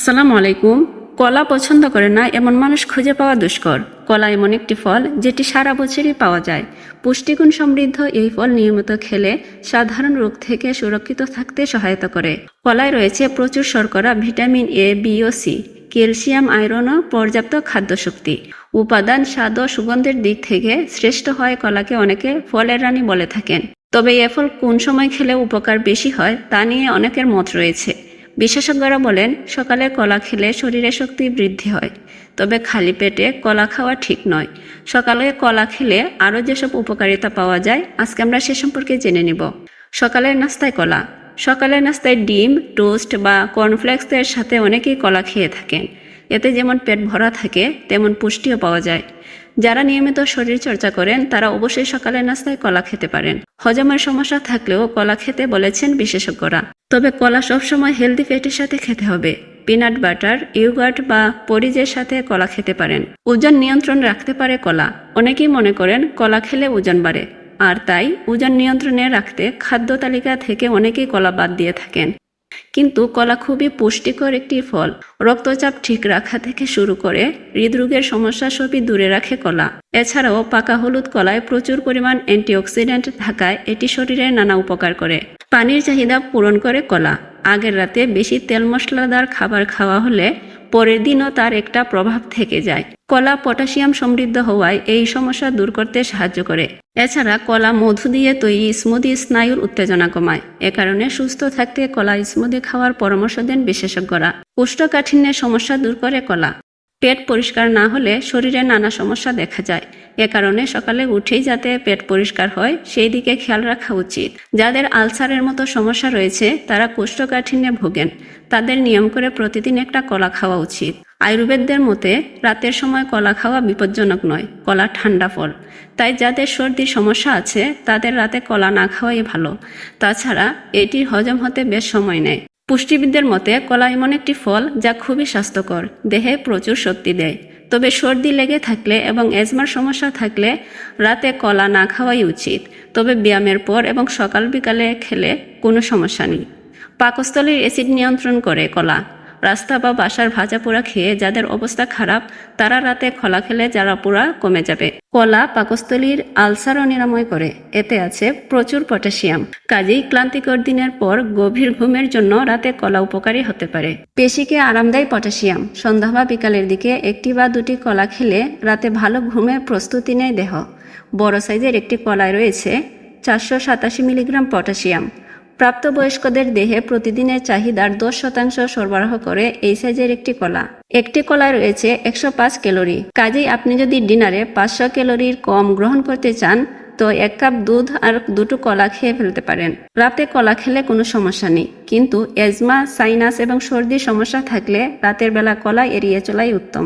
আসসালামু আলাইকুম। কলা পছন্দ করে না এমন মানুষ খুঁজে পাওয়া দুষ্কর। কলা এমন একটি ফল যেটি সারা বছরই পাওয়া যায়। পুষ্টিগুণ সমৃদ্ধ এই ফল নিয়মিত খেলে সাধারণ রোগ থেকে সুরক্ষিত থাকতে সহায়তা করে। কলায় রয়েছে প্রচুর শর্করা, ভিটামিন এ বি ও সি ক্যালসিয়াম, আয়রন ও পর্যাপ্ত খাদ্যশক্তি। উপাদান, স্বাদ ও সুগন্ধের দিক থেকে শ্রেষ্ঠ হয় কলাকে অনেকে ফলের রানী বলে থাকেন। তবে এ ফল কোন সময় খেলে উপকার বেশি হয় তা নিয়ে অনেকের মত রয়েছে। বিশেষজ্ঞরা বলেন, সকালে কলা খেলে শরীরে শক্তি বৃদ্ধি হয়, তবে খালি পেটে কলা খাওয়া ঠিক নয়। সকালে কলা খেলে আরও যেসব উপকারিতা পাওয়া যায়, আজকে আমরা সে সম্পর্কে জেনে নিব। সকালের নাস্তায় কলা। সকালের নাস্তায় ডিম, টোস্ট বা কর্নফ্লেক্সের সাথে অনেকেই কলা খেয়ে থাকেন। এতে যেমন পেট ভরা থাকে, তেমন পুষ্টিও পাওয়া যায়। যারা নিয়মিত শরীর চর্চা করেন, তারা অবশ্যই সকালের নাস্তায় কলা খেতে পারেন। হজমের সমস্যা থাকলেও কলা খেতে বলেছেন বিশেষজ্ঞরা। তবে কলা সবসময় হেলদি ফ্যাটের সাথে খেতে হবে। পিনাট বাটার ইউগার্ট বা পরিজের সাথে কলা খেতে পারেন। ওজন নিয়ন্ত্রণ রাখতে পারে কলা। অনেকেই মনে করেন কলা খেলে ওজন বাড়ে। আর তাই ওজন নিয়ন্ত্রণে রাখতে খাদ্য তালিকা থেকে অনেকেই কলা বাদ দিয়ে থাকেন। কিন্তু কলা খুবই পুষ্টিকর একটি ফল। রক্তচাপ ঠিক রাখা থেকে শুরু করে হৃদরোগের সমস্যা সবই দূরে রাখে কলা। এছাড়াও পাকা হলুদ কলায় প্রচুর পরিমাণ অ্যান্টিঅক্সিডেন্ট থাকায় এটি শরীরে নানা উপকার করে। পানির চাহিদা পূরণ করে কলা। আগের রাতে বেশি তেল মশলাদার খাবার খাওয়া হলে পরের দিনও তার একটা প্রভাব থেকে যায়। কলা পটাশিয়াম সমৃদ্ধ হওয়ায় এই সমস্যা দূর করতে সাহায্য করে। এছাড়া কলা মধু দিয়ে তৈরি স্মুদি স্নায়ুর উত্তেজনা কমায়। এ কারণে সুস্থ থাকতে কলা স্মুদি খাওয়ার পরামর্শ দেন বিশেষজ্ঞরা। কোষ্ঠকাঠিন্যের সমস্যা দূর করে কলা। পেট পরিষ্কার না হলে শরীরে নানা সমস্যা দেখা যায়। এ কারণে সকালে উঠেই যাতে পেট পরিষ্কার হয়, সেই দিকে খেয়াল রাখা উচিত। যাদের আলসারের মতো সমস্যা রয়েছে, তারা কোষ্ঠকাঠিন্যে ভোগেন। তাদের নিয়ম করে প্রতিদিন একটা কলা খাওয়া উচিত। আয়ুর্বেদদের মতে, রাতের সময় কলা খাওয়া বিপজ্জনক নয়, কলা ঠান্ডা ফল। তাই যাদের সর্দির সমস্যা আছে, তাদের রাতে কলা না খাওয়াই ভালো। তাছাড়া, এটি হজম হতে বেশ সময় নেয়। পুষ্টিবিদদের মতে কলা এমন একটি ফল যা খুবই স্বাস্থ্যকর, দেহে প্রচুর শক্তি দেয়। তবে সর্দি লেগে থাকলে এবং এজমার সমস্যা থাকলে রাতে কলা না খাওয়াই উচিত। তবে ব্যায়ামের পর এবং সকাল বিকালে খেলে কোনো সমস্যা নেই। পাকস্থলীর অ্যাসিড নিয়ন্ত্রণ করে কলা। রাস্তা বা বাসার ভাজা পোড়া খেয়ে যাদের অবস্থা খারাপ, তারা রাতে খলা খেলে যারা পোড়া কমে যাবে। কলা, পাকস্থলীর আলসারও নিরাময় করে। এতে আছে প্রচুর পটাশিয়াম। কাজেই ক্লান্তিকর দিনের পর গভীর ঘুমের জন্য রাতে কলা উপকারী হতে পারে। পেশিকে আরাম দেয় পটাশিয়াম। সন্ধ্যা বা বিকালের দিকে একটি বা দুটি কলা খেলে রাতে ভালো ঘুমের প্রস্তুতি নেয় দেহ। বড় সাইজের একটি কলায় রয়েছে চারশো সাতাশি মিলিগ্রাম পটাশিয়াম। প্রাপ্তবয়স্কদের দেহে প্রতিদিনের চাহিদার দশ শতাংশ সরবরাহ করে এই সাইজের একটি কলা। একটি কলায় রয়েছে একশো পাঁচ ক্যালোরি। কাজেই আপনি যদি ডিনারে পাঁচশো ক্যালোরির কম গ্রহণ করতে চান, তো এক কাপ দুধ আর দুটো কলা খেয়ে ফেলতে পারেন। রাতে কলা খেলে কোনো সমস্যা নেই, কিন্তু এজমা সাইনাস এবং সর্দি সমস্যা থাকলে রাতের বেলা কলা এড়িয়ে চলাই উত্তম।